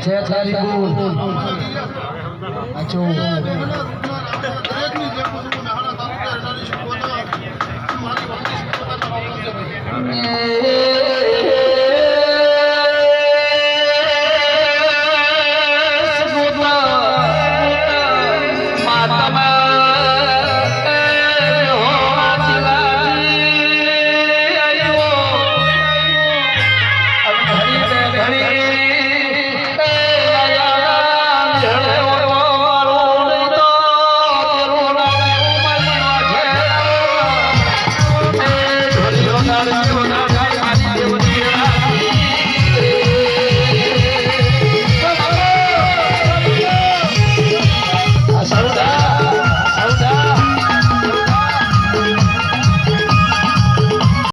છે તારી ગુણ